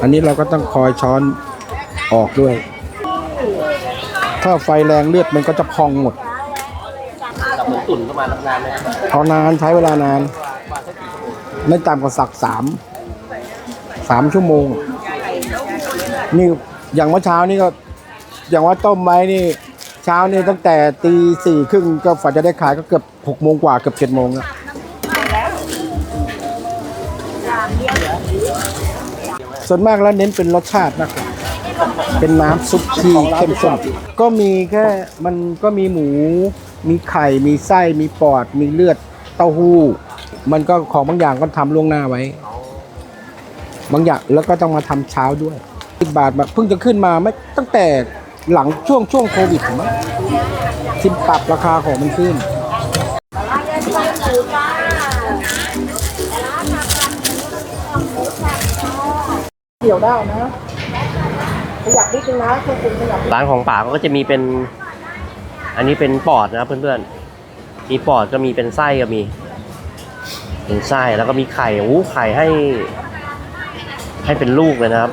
อันนี้เราก็ต้องคอยช้อนออกด้วย ถ้าไฟแรงเลือดมันก็จะพองหมดแต่เหมือนตุ๋นประมาณนานไหมครับเอานานใช้เวลานาน ไม่ต่ำกว่าสักสามสามชั่วโมง นี่อย่างเมื่อเช้านี่ก็ อย่างว่าต้มไว้นี่ เช้านี่ตั้งแต่ตีสี่ครึ่งก็ฝันจะได้ขายก็เกือบหกโมงกว่าเกือบเจ็ดโมงแล้ว ส่วนมากแล้วเน้นเป็นรสชาติมากกว่าเป็นน้ำซุปที่เข้มข้นก็มีแค่มันก็มีหมู มีไข่ มีไส้ มีปอด มีเลือด เต้าหู้ มันก็ของบางอย่างก็ทำล่วงหน้าไว้ บางอย่างแล้วก็ต้องมาทำเช้าด้วยสิบบาทแบบเพิ่งจะขึ้นมาไม่ตั้งแต่หลังช่วงช่วงโควิดมั้งที่ปรับราคาของมันขึ้น กี่ยวได้นะขยับนิดนึงนะควบคุมขยับร้านของป่าก็จะมีเป็น อันนี้เป็นปอดนะเพื่อนๆ มีปอดก็มีเป็นไส้ก็มี เป็นไส้แล้วก็มีไข่โอ้ไข่ให้ ให้เป็นลูกเลยนะครับ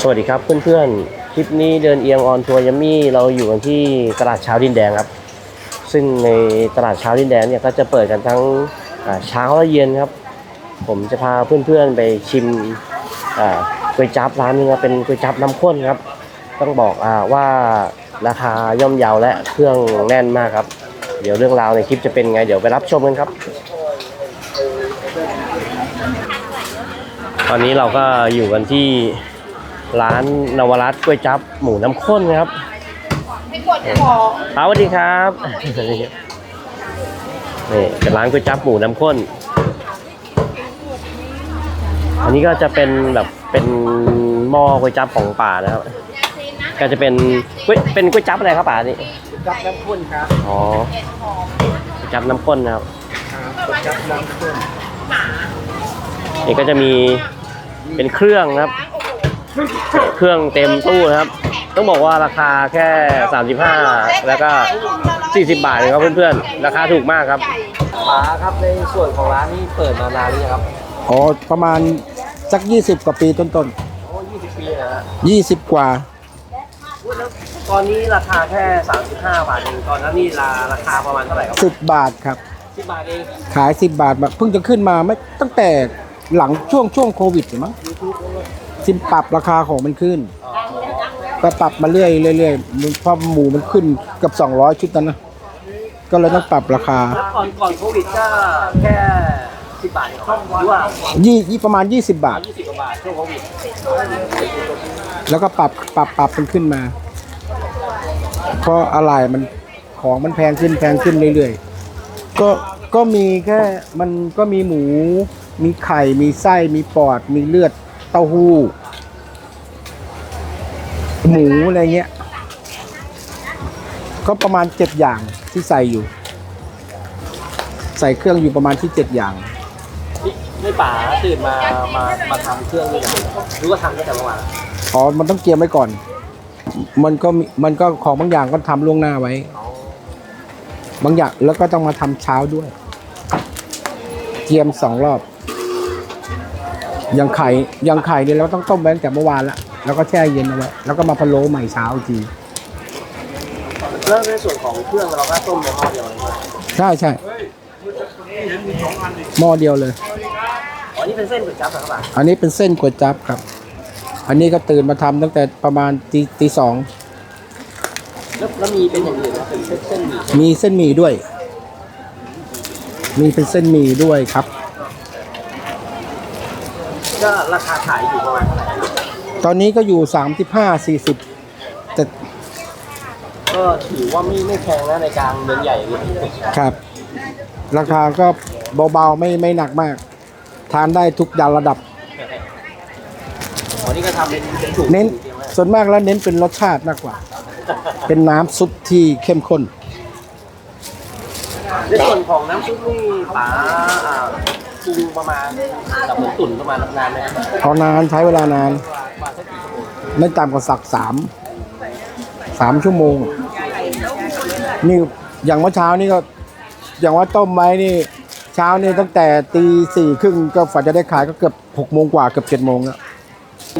สวัสดีครับเพื่อนๆ คลิปนี้เดินเอียงออนทัวร์ยัมมี่เราอยู่กันที่ตลาดเช้าดินแดงครับ ซึ่งในตลาดเช้าดินแดงเนี่ยก็จะเปิดกันทั้งเช้าและเย็นครับ ผมจะพาเพื่อนๆไปชิมก๋วยจั๊บร้านนึงเป็นก๋วยจั๊บน้ำข้นครับ ต้องบอกอว่าราคาย่อมเยาและเครื่องแน่นมากครับ เดี๋ยวเรื่องราวในคลิปจะเป็นไง เดี๋ยวไปรับชมกันครับ ตอนนี้เราก็อยู่กันที่ร้านนวรัตก๋วยจั๊บหมูน้ำข้นครับ ครับสวัสดีครับนี่เป็นร้านก๋วยจั๊บหมูน้ำข้น อันนี้ก็จะเป็นแบบเป็นหม้อก๋วยจั๊บของป่านะครับ ก็จะเป็นก๋วยเป็นก๋วยจั๊บอะไรครับป่านี่จับน้ำข้นครับอ๋อก๋วยจั๊บน้ำข้นนะครับจับน้ำข้นนี่ก็จะมีเป็นเครื่องนะครับ เครื่องเต็มตู้นะครับ ต้องบอกว่าราคาแค่ 35 แล้วก็ 40 บาทเองครับเพื่อนๆ ราคาถูกมากครับป๋าครับในส่วนของร้านนี้เปิดมานานหรือยังครับอ๋อประมาณสักยี่สิบกว่าปีต้นโอ้20ปีนะฮะๆยี่สิบกว่าแล้วตอนนี้ราคาแค่ 35 บาทเองตอนนั้นนี่ราราคาประมาณเท่าไหร่ครับสิบบาทครับ10บาทเองขายสิบบาทแบบเพิ่งจะขึ้นมาไม่ตั้งแต่หลังช่วงช่วงโควิดหรือมั้ง ที่ปรับราคาของมันขึ้นก็ปรับมาเรื่อยเรื่อยๆมันเพราะหมูมันขึ้นเกับ 200 ชุดนั้นนะก็เลยต้องปรับราคาแล้วก่อนก่อนโควิดก็แค่10บาทเองครับหรือว่ายี่ยี่ประมาณ 20 บาท20กว่าบาทช่วงโควิดแล้วก็ปรับปรับปรับมันขึ้นมา เพราะอะไรมันของมันแพงขึ้นแพงขึ้นเรื่อยๆก็ก็มีแค่มันก็มีหมู มีไข่มีไส้มีปอดมีเลือด เต้าหู้ หมูอะไรเงี้ย ก็ประมาณเจ็ดอย่างที่ใส่อยู่ ใส่เครื่องอยู่ประมาณที่เจ็ดอย่างนี่นี่ป๋าตื่นมามามาทำเครื่องนี่นะหรือว่าทำตั้งแต่เมื่อวานอ๋อมันต้องเตรียมไว้ก่อน มันก็มีมันก็ของบางอย่างก็ทำล่วงหน้าไว้ บางอย่างแล้วก็ต้องมาทำเช้าด้วย เตรียมสองรอบอ ย่างไข่อย่างไข่เนี่ยเราต้องต้มไว้ตั้งแต่เมื่อวานละแล้วก็แช่เย็นเอาไว้แล้วก็มาพะโล้ใหม่เช้าอีกทีแล้วในส่วนของเครื่องเราก็ต้มในหม้อเดียวเลยใช่ไหมใช่ใช่หม้อเดียวเลยอ๋อนี่เป็นเส้นก๋วยจั๊บเหรอครับป๋าอันนี้เป็นเส้นก๋วยจั๊บครับ อันนี้ก็ตื่นมาทำตั้งแต่ประมาณตีตีสองแล้วแล้วมีเป็นอย่างอื่นไหมเป็นเส้นเส้นหมี่มีเส้นหมี่ด้วย มีเป็นเส้นหมี่ด้วยครับ ก็ราคาขายอยู่ประมาณเท่าไหร่ตอนนี้ก็อยู่สามสิบห้าสี่สิบแต่ก็ถือว่าไม่ไม่แพงนะในกลางเมืองใหญ่อย่างนี้ครับ ราคาก็เบาๆไม่ไม่หนักมาก ทานได้ทุกยานระดับ อ๋อนี่ก็ทำเป็นเป็นถุงเน้นเดียวไหมส่วนมากแล้วเน้นเป็นรสชาติมากกว่า เป็นน้ำซุปที่เข้มข้น ในส่วนของน้ำซุปนี่ป๋าอ่า ปรุงประมาณแบบเหมือนตุ๋นประมาณนานไหมครับเอานานใช้เวลานาน ประมาณสักกี่ชั่วโมงไม่ต่ำกว่าสักสามสามชั่วโมง นี่อย่างเมื่อเช้านี่ก็ อย่างว่าต้มไว้นี่ เช้านี่ตั้งแต่ตีสี่ครึ่งก็ฝันจะได้ขายก็เกือบหกโมงกว่าเกือบเจ็ดโมงแล้ว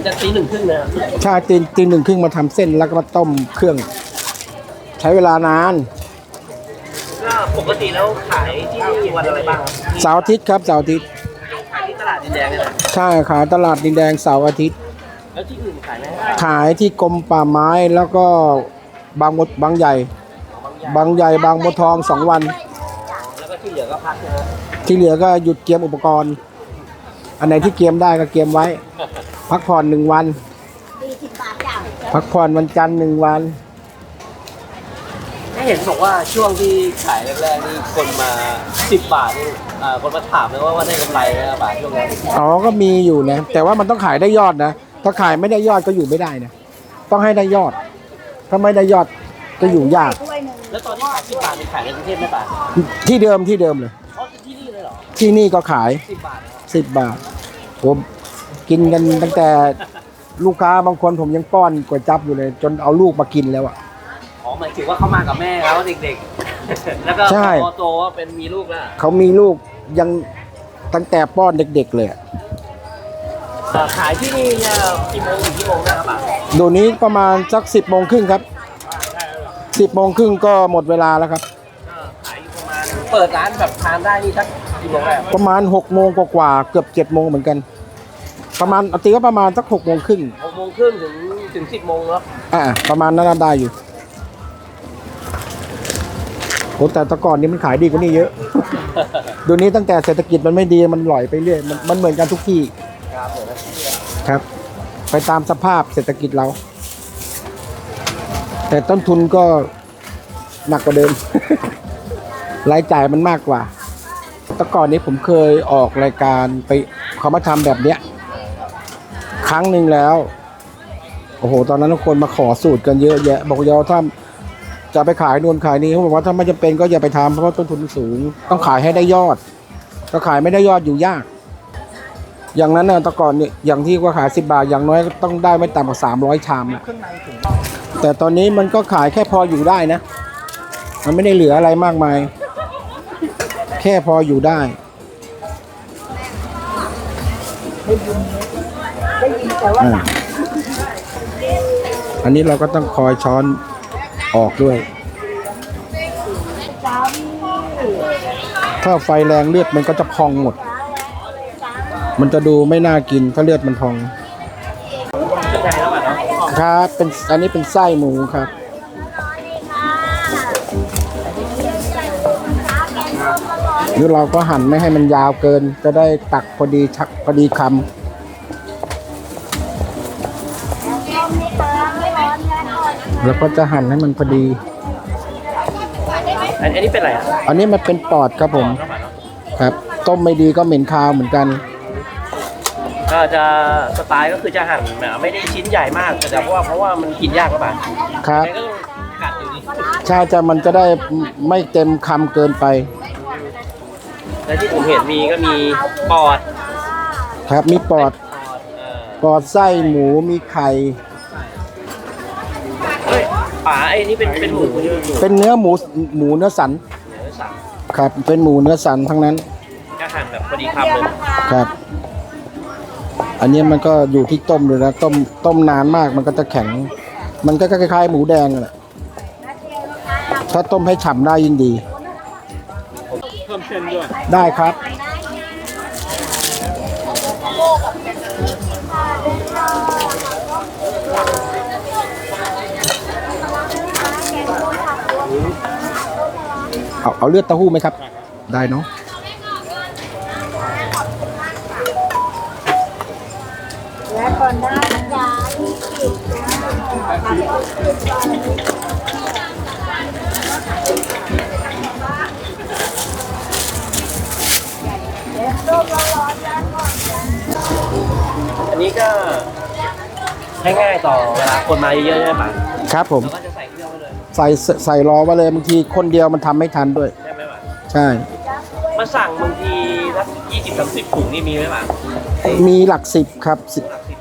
จะตีหนึ่งครึ่งนะครับใช่ตีตีหนึ่งครึ่งมาทำเส้นแล้วก็มาต้มเครื่อง ใช้เวลานาน ก็ปกติแล้วขายที่นี่วันอะไรบ้างครับเสาร์อาทิตย์ครับเสาร์อาทิตย์ขายที่ตลาดดินแดงเนี่ยนะใช่ขายตลาดดินแดงเสาร์อาทิตย์ แล้วที่อื่นขายไหมขายที่กรมป่าไม้แล้วก็บางมดบางใหญ่ บางใหญ่บางมดทองสองวัน แล้วก็ที่เหลือก็พักนะฮะที่เหลือก็หยุดเกียมอุปกรณ์ อันไหนที่เกียมได้ก็เกียมไว้ พักผ่อนหนึ่งวัน พักผ่อนวันจันทร์หนึ่งวันไม่ เห็นบอกว่าช่วงที่ขายแรกๆนี่คนมาสิบบาทนี่อ่าคนมาถามเลยว่าว่าได้กำไรไหมบาทช่วงนั้นอ๋อก็มีอยู่นะ แต่ว่ามันต้องขายได้ยอดนะ ถ้าขายไม่ได้ยอดก็อยู่ไม่ได้นะ ต้องให้ได้ยอด ถ้าไม่ได้ยอดก็อยู่ยากแล้วตอนที่ขายสิบบาทนี่ขายในกรุงเทพไหมบาทที่เดิมที่เดิมเลย อ๋อที่นี่เลยเหรอ ที่นี่ก็ขายสิบบาทนะครับสิบบาทผมกินกันตั้งแต่ลูกค้าบางคนผมยังป้อนก๋วยจับอยู่เลย จนเอาลูกมากินแล้วอะ อ๋อหมายถึงว่าเขามากับแม่แล้วเด็กๆ แล้วก็ใช่ พอโตว่าเป็นมีลูกแล้วเขามีลูกยังตั้งแต่ป้อนเด็ก ๆ เลยอะเอ่อขายที่นี่เนี่ยกี่โมงถึงกี่โมงนะครับบาทเดี๋ยวนี้ประมาณสักสิบโมงครึ่งครับสิบโมงครึ่งก็หมดเวลาแล้วครับ ก็ขายอยู่ประมาณเปิดร้านแบบทานได้นี่สักกี่โมงได้ครับประมาณหกโมงกว่าๆเกือบเจ็ดโมงเหมือนกัน ประมาณเอาตีก็ประมาณสักหกโมงครึ่งหกโมงครึ่งถึงถึงสิบโมงแล้วอ่าประมาณนั้นนะได้อยู่ โอ้แต่แตะก่อนนี้มันขายดีกว่านี้เยอะ เดี๋ยวนี้ตั้งแต่เศรษฐกิจมันไม่ดีมันหล่อยไปเรื่อยมันมันเหมือนกันทุกที่ครับผมครับ ไปตามสภาพเศรษฐกิจเรา แต่ต้นทุนก็หนักกว่าเดิม รายจ่ายมันมากกว่า แต่ก่อนนี้ผมเคยออกรายการไปเขามาทำแบบเนี้ย ครั้งหนึ่งแล้ว โอ้โห ตอนนั้นคนมาขอสูตรกันเยอะแยะ บอกอยาถ้า จะไปขายนู่นขายนี่เขาบอกว่าถ้าไม่จำเป็นก็อย่าไปทำเพราะว่าต้นทุนมันสูง ต้องขายให้ได้ยอด ถ้าขายไม่ได้ยอดอยู่ยาก อย่างนั้นน่ะแต่ก่อนเนี่ยอย่างที่ว่าขายสิบาทอย่างน้อยก็ต้องได้ไม่ต่ำกว่าสามร้อยชามอะแต่ตอนนี้มันก็ขายแค่พออยู่ได้นะ มันไม่ได้เหลืออะไรมากมาย แค่พออยู่ได้อ่าอันนี้เราก็ต้องคอยช้อน ออกด้วย ถ้าไฟแรงเลือดมันก็จะพองหมด มันจะดูไม่น่ากินถ้าเลือดมันพอง ครับเป็นอันนี้เป็นไส้หมูครับนี่เราก็หั่นไม่ให้มันยาวเกิน จะได้ตักพอดีชักพอดีคำ แล้วก็จะหั่นให้มันพอดีอันอันนี้เป็นอะไรอะอันนี้มันเป็นปอดครับผมเข้ามาเนาะครับ ต้มไม่ดีก็เหม็นคาวเหมือนกัน ก็จะสไตล์ก็คือจะหั่นแบบไม่ได้ชิ้นใหญ่มากแต่เพราะว่าเพราะว่ามันกินยากก็ป่ะครับก็ต้องกัดอยู่ดีใช่จะมันจะได้ไม่เต็มคำเกินไป แล้วที่ผมเห็นมีก็มีปอด ครับมีปอด ปอดเอ่อปอดไส้หมูมีไข่เฮ้ย ป๋าไอ้นี่เป็นเป็นหมูใช่ไหมหมูเป็นเนื้อหมูหมูเนื้อสันเนื้อสัตว์ครับ เป็นหมูเนื้อสันทั้งนั้นก็หั่นแบบพอดีคำเลยครับ อันนี้มันก็อยู่ที่ต้มเลยนะต้มต้มนานมากมันก็จะแข็ง มันก็คล้ายๆหมูแดงแหละถ้าต้มให้ฉ่ำได้ยิ่งดี เพิ่มเส้นด้วย ได้ครับ เอาเอาเลือดเต้าหู้ไหมครับ ได้เนาะและก่อนได้นะจ๊ะที่กินอันนี้ก็ง่ายๆต่อเวลาคนมาเยอะๆใช่ไหมป๋าครับผมแล้วก็จะใส่ ใส่ใส่รอไว้เลยบางทีคนเดียวมันทำไม่ทันด้วยใช่ไหมป๋าใช่ มาสั่งบางทีสักยี่สิบสามสิบถุงนี่มีไหมป๋ามีหลักสิบครับสิบหลักสิบ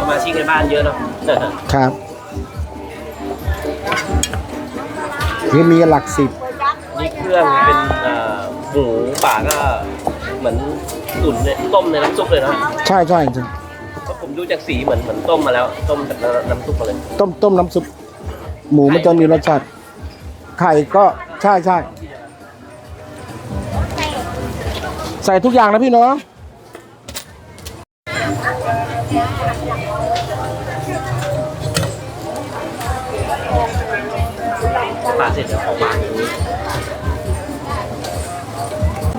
สมาชิกในบ้านเยอะเนาะ ครับคือมีหลักสิบนี่เครื่องเป็นเอ่อหมูป่าก็เหมือนตุ๋นเนี่ยต้มในน้ำซุปเลยนะใช่ใช่จริงเพราะผมดูจากสีเหมือนเหมือนต้มมาแล้ว ต้มจากน้ำซุปมาเลย ต้มต้มน้ำซุป หมูมันจะมีรสชาติ ไข่ก็ใช่ใช่ใส่ทุกอย่างนะพี่เนาะป่าเสร็จแล้วของป่าอย่างนี้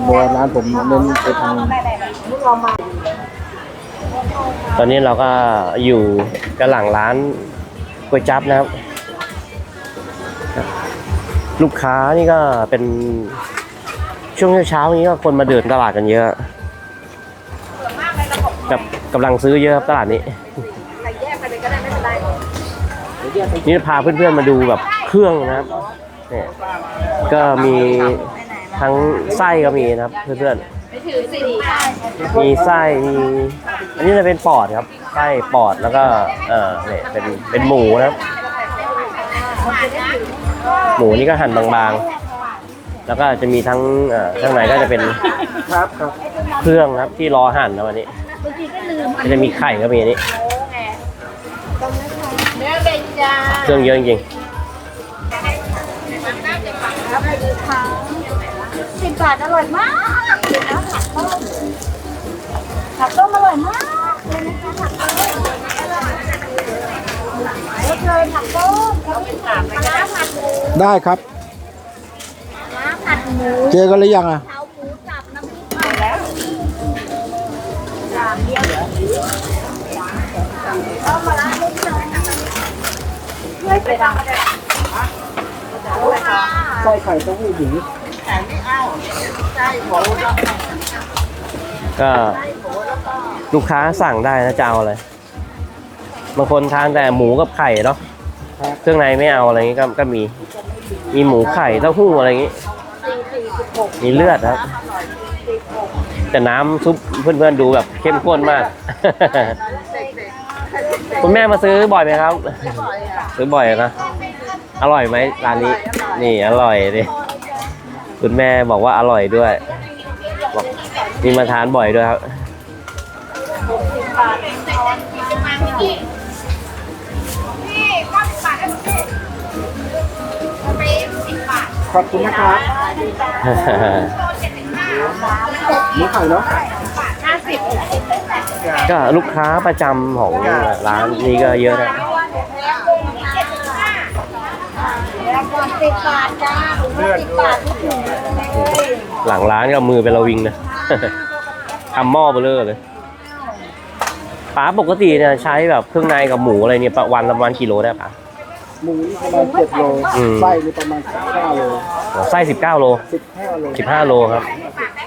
บัวร้านผมเน้นไปทางตอนนี้เราก็อยู่กันหลังร้านก๋วยจั๊บนะครับ ลูกค้านี่ก็เป็นช่วงเช้าๆนี้ก็คนมาเดินตลาดกันเยอะกับกำลังซื้อเยอะครับตลาดนี้นี่พาเพื่อนๆมาดูแบบเครื่องนะครับเนี่ยก็มีทั้งไส้ก็มีนะครับเพื่อนๆมีไส้มีอันนี้จะเป็นปอดครับไส้ปอดแล้วก็เออเนี่ยเป็นเป็นหมูนะครับ หมูนี่ก็หั่นบางๆ แล้วก็จะมีทั้งข้างในก็จะเป็นครับครับเครื่องครับที่รอหั่นนะวันนี้ก็จะมีไข่ก็มีอันนี้เนื้อเครื่องเยอะจริงสิบบาทอร่อยมากผักต้มผักต้มอร่อยมากเลยนะคะผักต้มเชิญผักต้ม เขาเป็นผักปลาร้าผัดหมูได้ครับปลาร้าผัดหมูเจอกันหรือยังอะเผาหมูสับน้ำพริกไปแล้วจานเดียวเอามาล้างนิดหน่อยช่วยไปทำอะไรไส้ไข่เต้าหู้หมูๆก็ลูกค้าสั่งได้นะจะเอาอะไรบางคนทานแต่หมูกับไข่เนาะ เครื่องในไม่เอาอะไรอย่างงี้ก็ก็มี มีหมูไข่เต้าหู้อะไรอย่างงี้มีเลือดครับ แต่น้ำซุปเพื่อนๆดูแบบเข้มข้นมาก คุณแม่มาซื้อบ่อยไหมครับ ซื้อบ่อยนะอร่อยไหมร้านนี้ นี่อร่อยดิคุณแม่บอกว่าอร่อยด้วยบอกมีมาทานบ่อยด้วยครับ ขอบคุณนะครับหมูไข่เนาะก็ลูกค้าประจำของร้านนี้ก็เยอะนะแล้วก็สิบบาทจ้าสิบบาททุกถุงเลยหลังร้านก็มือเป็นระวิงนะทำหม้อเบลอเลยป๋าปกติเนี่ยใช้แบบเครื่องในกับหมูอะไรเนี่ยประวันละประมาณกี่โลได้ป๋า หมูนี่ประมาณเจ็ดโลอืม ไส้นี่ประมาณสิบห้าโลไส้สิบเก้าโล สิบห้าโลสิบห้าโลครับ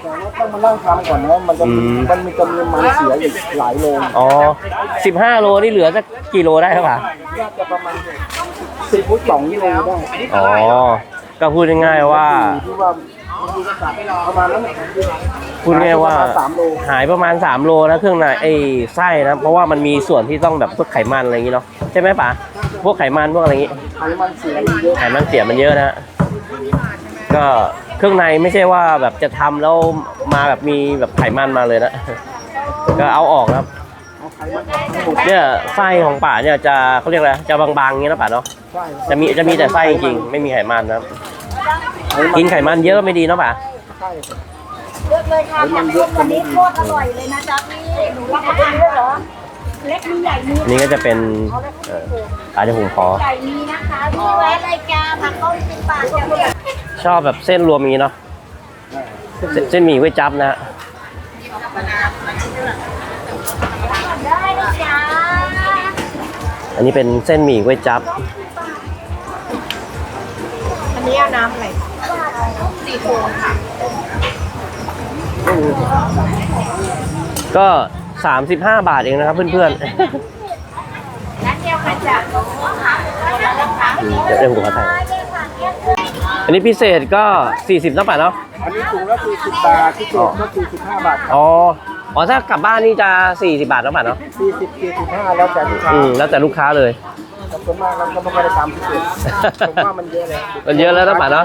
แต่ว่าต้องมานั่งทำก่อนนะมันจะมีอืม มันมีจำนวนมันเสียอีกหลายโลอ๋อสิบห้าโลนี่เหลือสักกี่โลได้ครับป๋าน่าจะประมาณสิบสองโลได้อ๋อ ก็พูดง่ายๆว่า ที่ว่าประมาณนั้นพูดง่ายๆว่าประมณสามโลหายประมาณ 3 โลนะเครื่องในไอ้ไส้นะ เพราะว่ามันมีส่วนที่ต้องแบบพวกไขมันอะไรอย่างงี้เนาะใช่ไหมป๋า พวกไขมันพวกอะไรอย่างงี้ ไขมันเสียมันเยอะไขมันเสียมันเยอะนะฮะก็เครื่องในไม่ใช่ว่าแบบจะทำแล้วมาแบบมีแบบไขมันมาเลยนะ ก็เอาออกนะครับ เอาไขมันออกหมดเนี่ยไส้ของป่าเนี่ยจะเขาเรียกอะไรจะบางๆอย่างเงี้ยนะป่าเนาะใช่จะมีจะมีแต่ไส้จริงๆไม่มีไขมันนะครับกินไขมันเยอะก็ไม่ดีเนาะป่าใช่เลือกเลยค่ะผักต้มวันนี้โคตรอร่อยเลยนะจ๊ะพี่หนูรับเป็นเลือกเหรอ เล็กมีใหญ่มีอันนี้ก็จะเป็นเอ่อปลาที่ผมขอใหญ่มีนะคะพี่แวะเลยจ้าผักต้มสิบบาทจ้ะชอบแบบเส้นรวมอย่างนี้เนาะเส้นเส้นหมี่ไว้จับนะฮะได้เลยจ้าอันนี้เป็นเส้นหมี่ไว้จับอันนี้เอาน้ำอะไรสี่โฟงค่ะก็ 35 บาทเองนะครับเพื่อนร้านเดียวค่ะจ้ะๆอืมเดี๋ยวเดี๋ยวผมขอถ่ายอันนี้พิเศษก็ 40นะป่ะเนาะ อันนี้ถุงละสี่สิบบาทที่ถุงก็สี่สิบห้าบาทครับอ๋อ อ๋อถ้ากลับบ้านนี่จะ 40 บาทนะป่ะเนาะสี่สิบสี่สิบห้าแล้วแต่ลูกค้าอืมแล้วแต่ลูกค้าเลยแต่ส่วนมากเราก็ไม่ค่อยได้ตามพิเศษผมว่ามันเยอะแล้วมันเยอะแล้วนะป๋าเนาะ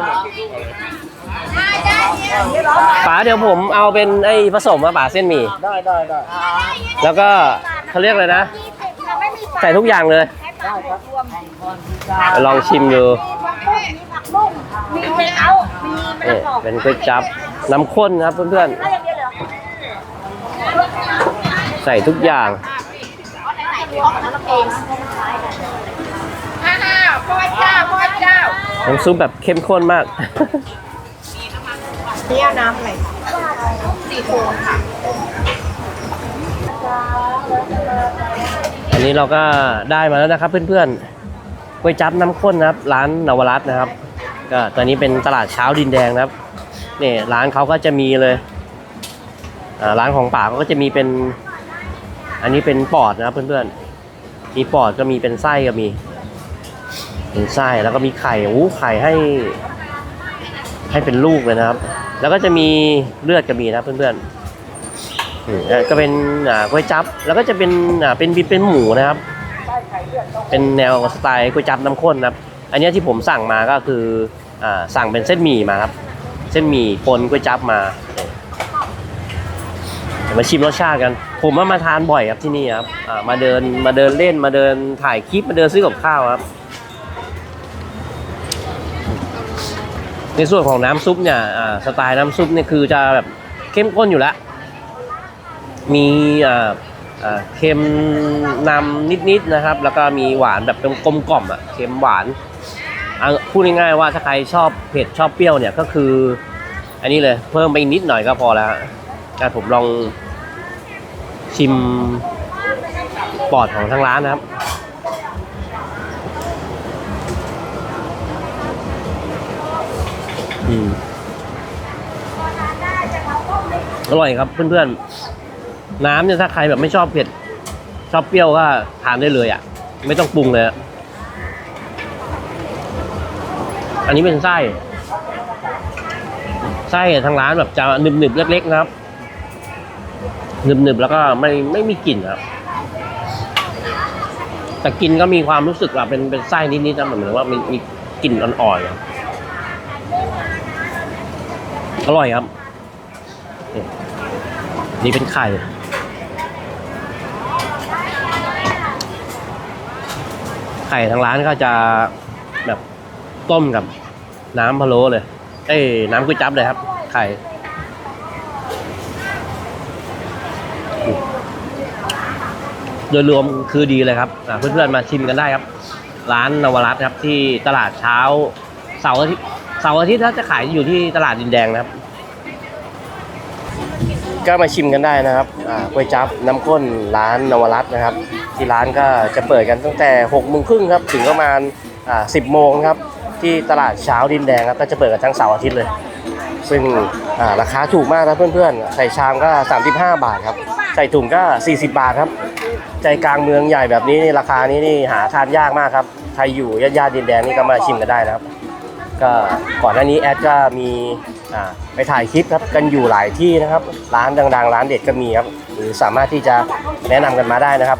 ป๋าเดี๋ยวผมเอาเป็นไอ้ผสมมาป๋าเส้นหมี่ได้ได้ได้แล้วก็เขาเรียกอะไรนะ ใส่ทุกอย่างเลยลองชิมดูมีผักบุ้งมีผักบุ้งมีมะเอามีมะนี่ละกอเป็นก๋วยจับน้ำข้นครับเพื่อนได้อย่างเดียวเหรอๆใส่ทุกอย่างฮ่าฮ่าพ่อเจ้าพ่อเจ้าน้ำซุปแบบเข้มข้นมากนี่ เอาน้ำอะไรสีโฟมค่ะ อันนี้เราก็ได้มาแล้วนะครับเพื่อนๆก๋วยจับน้ำข้นนะครับ ร้านนวรัตน์นะครับ ก็ตอนนี้เป็นตลาดเช้าดินแดงนะครับนี่ร้านเขาก็จะมีเลยอ่าร้านของป่าเขาก็จะมีเป็น อันนี้เป็นปอดนะครับเพื่อนๆ มีปอดก็มีเป็นไส้ก็มี เป็นไส้แล้วก็มีไข่โอ้ไข่ให้ ให้เป็นลูกเลยนะครับ แล้วก็จะมีเลือดก็มีนะครับเพื่อนๆอืมแล้วก็เป็นอ่าก๋วยจั๊บแล้วก็จะเป็นอ่าเป็นเป็นหมูนะครับ เป็นแนวสไตล์ก๋วยจั๊บน้ำข้นนะครับ อันเนี้ยที่ผมสั่งมาก็คืออ่าสั่งเป็นเส้นหมี่มาครับ เส้นหมี่ปนก๋วยจั๊บมาเดี๋ยวมาชิมรสชาติกัน ผมว่ามาทานบ่อยครับที่นี่ครับอ่ามาเดินมาเดินเล่นมาเดินถ่ายคลิปมาเดินซื้อกับข้าวครับ ในส่วนของน้ำซุปเนี่ยสไตล์น้ำซุปเนี่ยคือจะแบบเข้มข้นอยู่แล้ว มีเค็มนำนิดๆนะครับ แล้วก็มีหวานแบบกลมกล่อมอะเค็มหวานพูดง่ายๆว่าถ้าใครชอบเผ็ดชอบเปรี้ยวเนี่ยก็คือ อันนี้เลยเพิ่มไปนิดหน่อยก็พอแล้วฮะผมลองชิมปอดของทางร้านนะครับ อร่อยครับเพื่อนๆ น้ำเนี่ยถ้าใครแบบไม่ชอบเผ็ด ชอบเปรี้ยวก็ทานได้เลยอะ ไม่ต้องปรุงเลยอะอันนี้เป็นไส้ ไส้ทางร้านแบบจะหนึบๆเล็กๆนะครับหนึบๆแล้วก็ไม่ไม่มีกลิ่นครับแต่กินก็มีความรู้สึกว่าเป็นเป็นไส้นิดๆนะเหมือนว่ามีมีกลิ่นอ่อนๆอะอร่อยครับ นี่เป็นไข่ ไข่ทางร้านก็จะแบบต้มกับน้ำพะโล้เลย เอ้ยน้ำก๋วยจั๊บเลยครับ ไข่ โดยรวมคือดีเลยครับเพื่อนๆมาชิมกันได้ครับ ร้านนวรัตครับที่ตลาดเช้าเสาร์อาทิตย์เสาร์อาทิตย์ถ้าจะขายอยู่ที่ตลาดดินแดงนะครับ ก็มาชิมกันได้นะครับอ่าก๋วยจับน้ำข้นร้านนวรัตน์นะครับ ที่ร้านก็จะเปิดกันตั้งแต่6กโมงครึ่งครับถึงประมาณสิบโมงครับที่ตลาดเช้าดินแดงครับก็จะเปิดกันทั้งเสาร์อาทิตย์เลย ซึ่งราคาถูกมากนะเพื่อนๆ ใส่ชามก็ 35 บาทครับ ใส่ถุงก็ 40 บาทครับ ใจกลางเมืองใหญ่แบบนี้ราคานี้นี่หาทานยากมากครับใครอยู่ย่านดินแดงนี่ก็มาชิมกันได้นะครับ ก็ก่อนหน้านี้แอดก็มี อ่าไปถ่ายคลิปครับกันอยู่หลายที่นะครับ ร้านดังๆ ร้านเด็ดก็มีครับ หรือสามารถที่จะแนะนำกันมาได้นะครับ